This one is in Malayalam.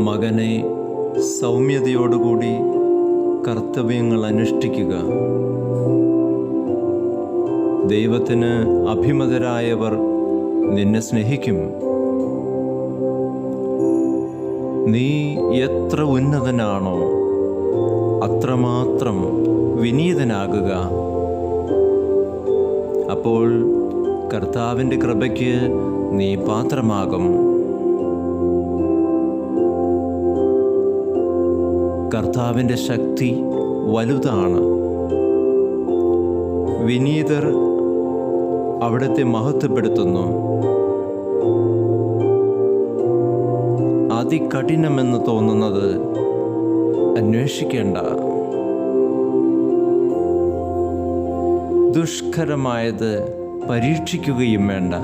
മകനെ സൗമ്യതയോടുകൂടി കർത്തവ്യങ്ങൾ അനുഷ്ഠിക്കുക. ദൈവത്തിന് അഭിമതരായവർ നിന്നെ സ്നേഹിക്കും. നീ എത്ര ഉന്നതനാണോ അത്രമാത്രം വിനീതനാകുക. അപ്പോൾ കർത്താവിന്റെ കൃപയ്ക്ക് നീ പാത്രമാകും. കർത്താവിന്റെ ശക്തി വലുതാണ്. വിനീതർ അവിടുത്തെ മഹത്വപ്പെടുത്തുന്നു. അതികഠിനമെന്ന് തോന്നുന്നത് അന്വേഷിക്കേണ്ട. ദുഷ്കരമായത് പരീക്ഷിക്കുകയും വേണ്ട.